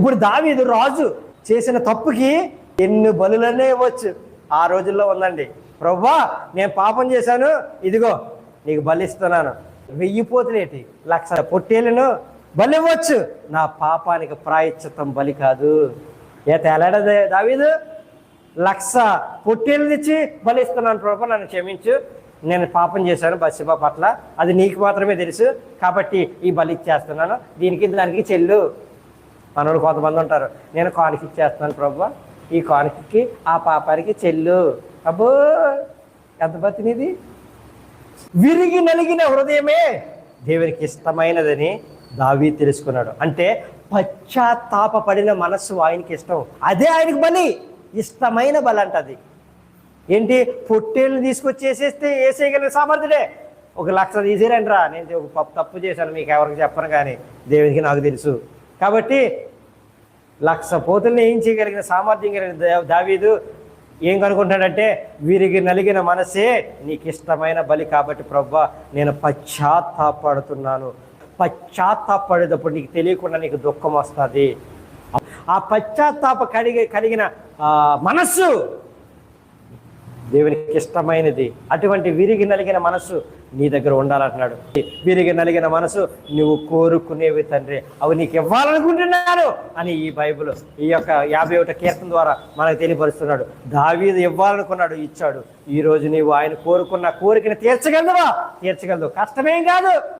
ఇప్పుడు దావీదు రాజు చేసిన తప్పుకి ఎన్ని బలులనే ఇవ్వచ్చు. ఆ రోజుల్లో ఉందండి. ప్రవ్వా నేను పాపం చేశాను. ఇదిగో నీకు బలిస్తున్నాను వెయ్యి పోతులేటి లక్ష పొట్టేలను బలివ్వచ్చు. నా పాపానికి ప్రాయశ్చిత్తం బలి కాదు. ఏ తేలాడా దావీదు? లక్ష పొట్టేలు తెచ్చి బలిస్తున్నాను ప్రభు నన్ను క్షమించు. నేను పాపం చేశాను బస్సిబా పట్ల. అది నీకు మాత్రమే తెలుసు. కాబట్టి ఈ బలి ఇచ్చేస్తున్నాను. దీనికి దానికి చెల్లు. మనోడు కొంతమంది ఉంటారు. నేను కానుక ఇచ్చేస్తున్నాను ప్రభు. ఈ కానుకకి ఆ పాపానికి చెల్లు. అబ్బో! ఎంత బతినిది విరిగి నలిగిన హృదయమే దేవునికి ఇష్టమైనదని దావి తెలుసుకున్నాడు. అంటే పశ్చాత్తాపడిన మనస్సు ఆయనకి ఇష్టం. అదే ఆయనకి బలి. ఇష్టమైన బలి అంటది ఏంటి? పొట్టేళ్ళు తీసుకొచ్చి వేసేస్తే వేసేయగలిగిన సామర్థ్యుడే. ఒక లక్ష తీసేరండి రా నేను ఒక తప్పు చేశాను మీకు ఎవరికి చెప్పను కానీ. దేవునికి నాకు తెలుసు. కాబట్టి లక్ష పోతుల్ని ఏం చేయగలిగిన సామర్థ్యం కలిగిన దావీదు ఏం కనుకుంటాడంటే వీరికి నలిగిన మనసే నీకు ఇష్టమైన బలి కాబట్టి ప్రభా నేను పశ్చాత్తాపడుతున్నాను. పశ్చాత్తాపడేటప్పుడు నీకు తెలియకుండా నీకు దుఃఖం వస్తుంది. ఆ పశ్చాత్తాప కలిగి కలిగిన మనస్సు దేవునికి ఇష్టమైనది. అటువంటి విరిగి నలిగిన మనసు నీ దగ్గర ఉండాలంటున్నాడు. విరిగి నలిగిన మనసు నువ్వు కోరుకునేవి తండ్రి. అవి నీకు ఇవ్వాలనుకుంటున్నాను అని ఈ బైబిల్ ఈ యొక్క యాభై ఒకటి కీర్తన ద్వారా మనకు తెలియపరుస్తున్నాడు. దావీదు ఇవ్వాలనుకున్నాడు ఇచ్చాడు. ఈ రోజు నీవు ఆయన కోరుకున్న కోరికను తీర్చగలదువా తీర్చగలదు. కష్టమేం కాదు.